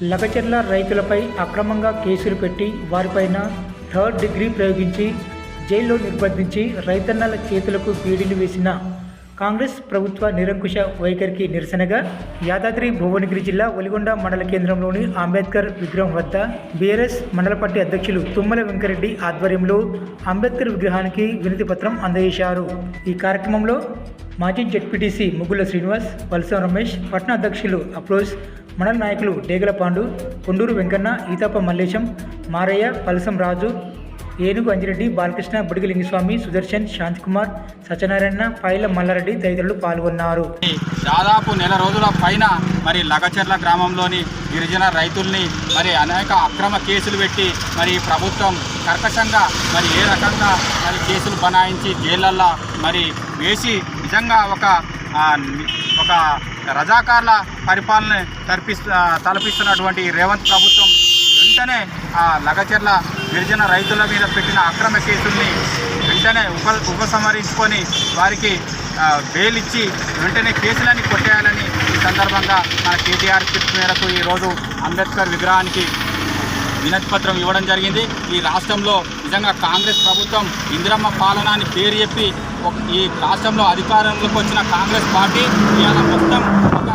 లగచర్ల రైతులపై అక్రమంగా కేసులు పెట్టి వారిపైన థర్డ్ డిగ్రీ ప్రయోగించి జైల్లో నిర్బంధించి రైతన్నల చేతులకు బీడీలు వేసిన కాంగ్రెస్ ప్రభుత్వ నిరంకుశ వైఖరికి నిరసనగా యాదాద్రి భువనగిరి జిల్లా ఒలిగొండ మండల కేంద్రంలోని అంబేద్కర్ విగ్రహం వద్ద బీఆర్ఎస్ మండల పార్టీ అధ్యక్షులు తుమ్మల వెంకరెడ్డి ఆధ్వర్యంలో అంబేద్కర్ విగ్రహానికి వినతి పత్రం అందజేశారు. ఈ కార్యక్రమంలో మాజీ జెడ్పీటీసీ ముగ్గుల శ్రీనివాస్ వలసం రమేష్ పట్న అధ్యక్షులు అప్రోజ్ మండల నాయకులు డేగల పాండు కొండూరు వెంకన్న ఈతాప మల్లేశం మారయ్య పలసం రాజు ఏనుగు అంజిరెడ్డి బాలకృష్ణ బుడిగలింగస్వామి సుదర్శన్ శాంతికుమార్ సత్యనారాయణ పైల మల్లారెడ్డి తదితరులు పాల్గొన్నారు. దాదాపు నెల రోజుల పైన మరి లగచర్ల గ్రామంలోని గిరిజన రైతుల్ని మరి అనేక అక్రమ కేసులు పెట్టి మరి ప్రభుత్వం కర్కశంగా మరి ఏ రకంగా మరి కేసులు బనాయించి జైళ్ళల్లో మరి వేసి నిజంగా ఒక ఒక రజాకార్ల పరిపాలన తలపిస్తు తలపిస్తున్నటువంటి రేవంత్ ప్రభుత్వం వెంటనే ఆ లగచర్ల గిరిజన రైతుల మీద పెట్టిన అక్రమ కేసుల్ని వెంటనే ఉప ఉపసంహరించుకొని వారికి బెయిల్ ఇచ్చి వెంటనే కేసులని కొట్టేయాలని ఈ సందర్భంగా మన కేటీఆర్ పిలుపు మేరకు ఈరోజు అంబేద్కర్ విగ్రహానికి వినతి పత్రం ఇవ్వడం జరిగింది. ఈ రాష్ట్రంలో నిజంగా కాంగ్రెస్ ప్రభుత్వం ఇందిరమ్మ పాలన అని పేరు చెప్పి ఈ రాష్ట్రంలో అధికారంలోకి వచ్చిన కాంగ్రెస్ పార్టీ ఇవాళ మొత్తం ఒక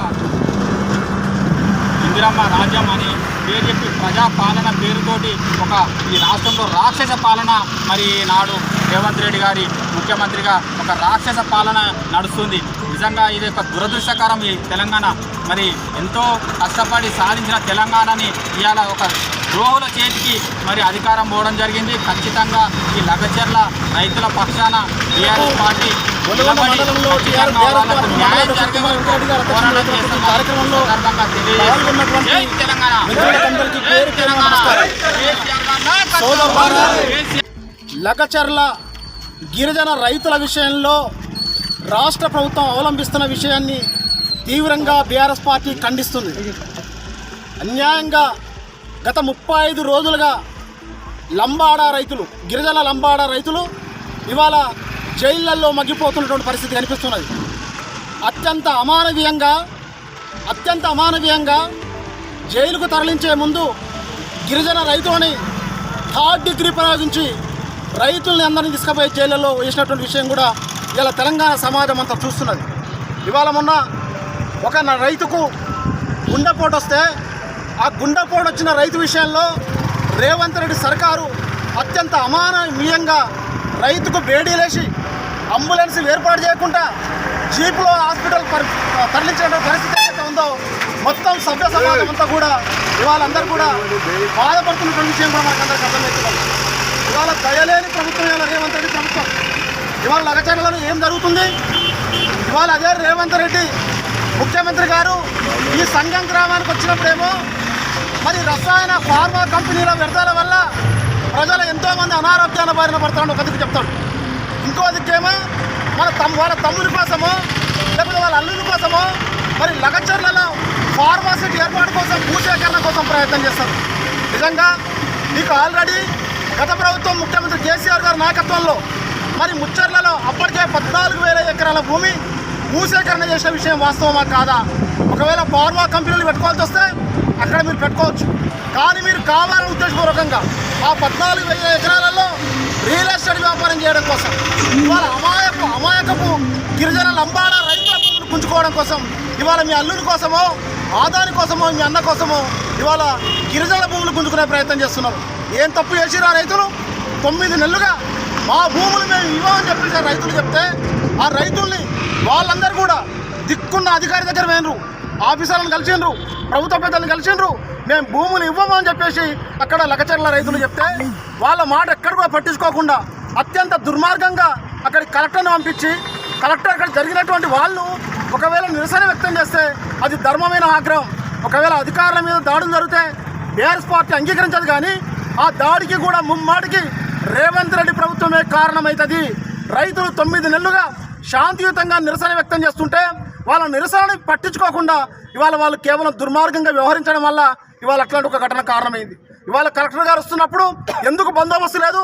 ఇందిరమ్మ రాజ్యం అని పేరు చెప్పి ప్రజాపాలన పేరుతోటి ఒక ఈ రాష్ట్రంలో రాక్షస పాలన మరి నాడు రేవంత్ రెడ్డి గారి ముఖ్యమంత్రిగా ఒక రాక్షస పాలన నడుస్తుంది. నిజంగా ఇది ఒక దురదృష్టకరం ఈ తెలంగాణ. మరి ఎంతో కష్టపడి సాధించిన తెలంగాణని ఇవాళ ఒక ద్రోహుల చేతికి మరి అధికారం పోవడం జరిగింది. ఖచ్చితంగా ఈ లగచర్ల రైతుల పక్షాన టీఆర్ఎస్ పార్టీ న్యాయం జరిగే వరకు చేస్తున్న తెలంగాణ. లగచర్ల గిరిజన రైతుల విషయంలో రాష్ట్ర ప్రభుత్వం అవలంబిస్తున్న విషయాన్ని తీవ్రంగా బీఆర్ఎస్ పార్టీ ఖండిస్తుంది. అన్యాయంగా గత ముప్పై ఐదు రోజులుగా లంబాడ రైతులు గిరిజన లంబాడ రైతులు ఇవాళ జైళ్ళల్లో మగ్గిపోతున్నటువంటి పరిస్థితి కనిపిస్తున్నది. అత్యంత అమానవీయంగా అత్యంత అమానవీయంగా జైలుకు తరలించే ముందు గిరిజన రైతులని థర్డ్ డిగ్రీ ప్రయోగించి రైతుల్ని అందరినీ తీసుకుపోయి జైళ్ళలో వేసినటువంటి విషయం కూడా ఇలా తెలంగాణ సమాజం అంతా చూస్తున్నది. ఇవాళ మొన్న ఒక రైతుకు గుండెపోటు వస్తే ఆ గుండెపోటు వచ్చిన రైతు విషయంలో రేవంత్ రెడ్డి సర్కారు అత్యంత అమానవీయంగా రైతుకు బేడీలేసి అంబులెన్స్ ఏర్పాటు చేయకుండా జీపులో హాస్పిటల్ పరి తరలించిన పరిస్థితి ఏదైతే ఉందో మొత్తం సభ్య సమాజం అంతా కూడా ఇవాళ అందరూ కూడా బాధపడుతున్నటువంటి విషయం కూడా మనకు అందరికీ అర్థమవుతుంది. ఇవాళ దయలేని ప్రభుత్వం ఇవాళ రేవంత్ రెడ్డి ప్రభుత్వం. ఇవాళ లగచర్లలో ఏం జరుగుతుంది? ఇవాళ అదే రేవంత్ రెడ్డి ముఖ్యమంత్రి గారు ఈ సంఘం గ్రామానికి వచ్చినప్పుడేమో మరి రసాయన ఫార్మా కంపెనీల వ్యర్థాల వల్ల ప్రజలు ఎంతోమంది అనారోగ్యాల బారిన పడుతున్నాడు ఒక దిక్కు చెప్తాడు ఇంకో దిక్కేమో మన తమ్ వాళ్ళ తమ్ముని కోసమో లేకపోతే వాళ్ళ అల్లుల కోసమో మరి లగచర్లలో ఫార్మాసిటీ ఏర్పాటు కోసం భూసేకరణ కోసం ప్రయత్నం చేస్తారు. నిజంగా మీకు ఆల్రెడీ గత ప్రభుత్వం ముఖ్యమంత్రి కేసీఆర్ గారి నాయకత్వంలో మరి ముచ్చర్లలో అప్పటికే పద్నాలుగు వేల ఎకరాల భూమి భూసేకరణ చేసిన విషయం వాస్తవమా కాదా? ఒకవేళ ఫార్మా కంపెనీలు పెట్టుకోవాల్సి వస్తే అక్కడ మీరు పెట్టుకోవచ్చు. కానీ మీరు కావాలని ఉద్దేశపూర్వకంగా ఆ పద్నాలుగు వేల ఎకరాలలో రియల్ ఎస్టేట్ వ్యాపారం చేయడం కోసం ఇవాళ అమాయక అమాయకపు గిరిజన లంబాడ రైతుల భూములు పుంజుకోవడం కోసం ఇవాళ మీ అల్లుని కోసమో ఆదాని కోసమో మీ అన్న కోసమో ఇవాళ గిరిజన భూములు గుంజుకునే ప్రయత్నం చేస్తున్నారు. ఏం తప్పు చేసిరా రైతులు? తొమ్మిది నెలలుగా మా భూములు మేము ఇవ్వమని చెప్పేసి రైతులు చెప్తే ఆ రైతుల్ని వాళ్ళందరూ కూడా దిక్కున్న అధికారి దగ్గర పోయినరు ఆఫీసర్లను కలిసిండ్రు ప్రభుత్వ పెద్దలను కలిసిండ్రు. మేము భూములు ఇవ్వమని చెప్పేసి అక్కడ లకచర్ల రైతులు చెప్తే వాళ్ళ మాట ఎక్కడ కూడా పట్టించుకోకుండా అత్యంత దుర్మార్గంగా అక్కడికి కలెక్టర్ను పంపించి కలెక్టర్ అక్కడ జరిగినటువంటి వాళ్ళు ఒకవేళ నిరసన వ్యక్తం చేస్తే అది ధర్మమైన ఆగ్రహం. ఒకవేళ అధికారుల మీద దాడులు జరిగితే బీఆర్ఎస్ పార్టీ అంగీకరించదు కానీ ఆ దాడికి కూడా ముమ్మాటికి రేవంత్ రెడ్డి ప్రభుత్వమే కారణమవుతుంది రైతులు తొమ్మిది నెలలుగా శాంతియుతంగా నిరసన వ్యక్తం చేస్తుంటే వాళ్ళ నిరసనని పట్టించుకోకుండా ఇవాళ వాళ్ళు కేవలం దుర్మార్గంగా వ్యవహరించడం వల్ల ఇవాళ అట్లాంటి ఒక ఘటన కారణమైంది. ఇవాళ కలెక్టర్ గారు వస్తున్నప్పుడు ఎందుకు బందోబస్తు లేదు?